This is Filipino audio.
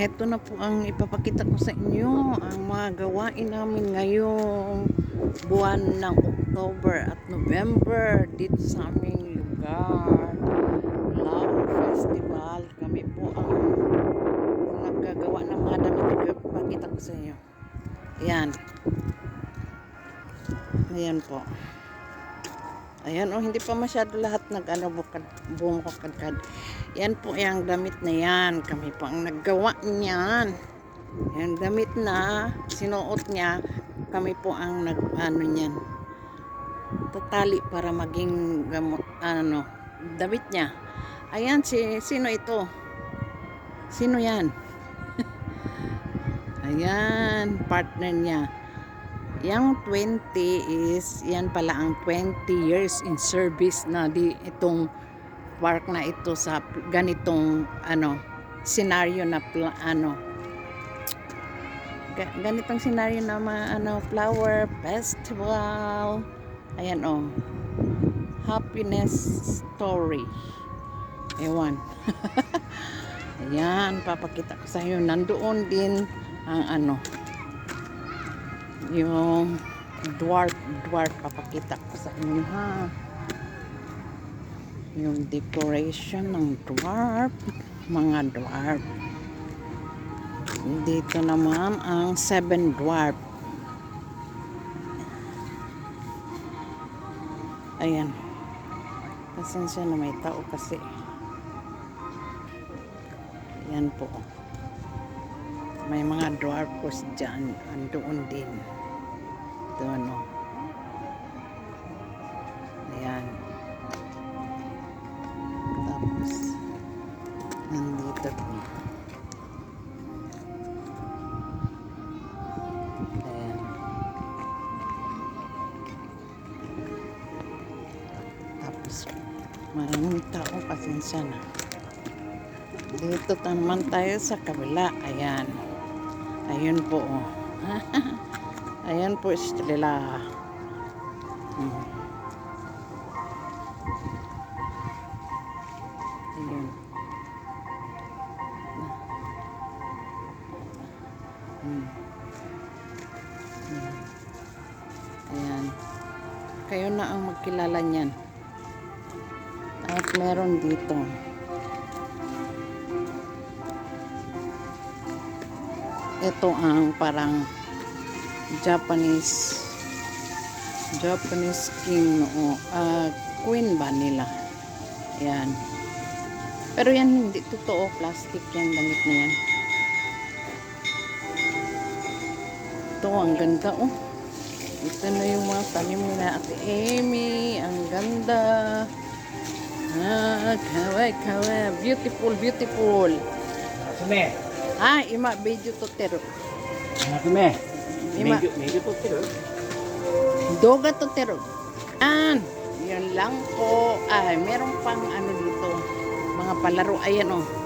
Heto na po ang ipapakita ko sa inyo ang mga gawain namin ngayong buwan ng October at November dito sa aming lugar. Flower Festival. Kami po ang naggagawa ng mga damit. Ipapakita ko sa inyo. Ayan. Ayan po. Ayan, oh, hindi pa masyado lahat nag ano, bukad, bumukadkad. Yan po yung damit na yan. Kami po ang naggawa niyan. Yung damit na sinuot niya, kami po ang nag ano niyan. Tatali para maging gamot, ano, damit niya. Ayan, si, sino ito? Sino yan? Ayan, partner niya. Yang 20 is, yan pala ang 20 years in service na di itong park na ito sa ganitong ano, senaryo na pla, ano, ga- ganitong senaryo na mga ano, flower festival. Ayan oh. Happiness story. Ewan. Ayan, papakita ko sa inyo. Nandoon din ang ano, yung dwarf dwarf papakita ko sa inyo ha? Yung decoration ng dwarf mga dwarf. Dito naman ang seven dwarf. Ayan. Pasensya na may tao kasi. Yan po. May mga dwarfos dyan. Andoon din ito ano. Ayan. Tapos nandito din ayan. Tapos maraming tao pasensya na. Dito naman tayo sa kabila. Ayan. Ayun po oh. ayan po sila Hmm. ayun Hmm. Hmm. ayan kayo na ang magkilala niyan at meron dito ito ang parang Japanese Japanese king o ah, queen ba nila yan. Pero yan hindi totoo. Plastic yung damit na yan. Ito ang ganda oh. Ito na yung mga tanim nila ate Amy. Ang ganda. Ah kawai kawai. Beautiful beautiful. Asume. ah ima video to tero. Asume. Medyo, medyo to pero. Doga to tero. An, yan lang po. Ay, meron pang ano dito. Mga palaro. Ayan oh.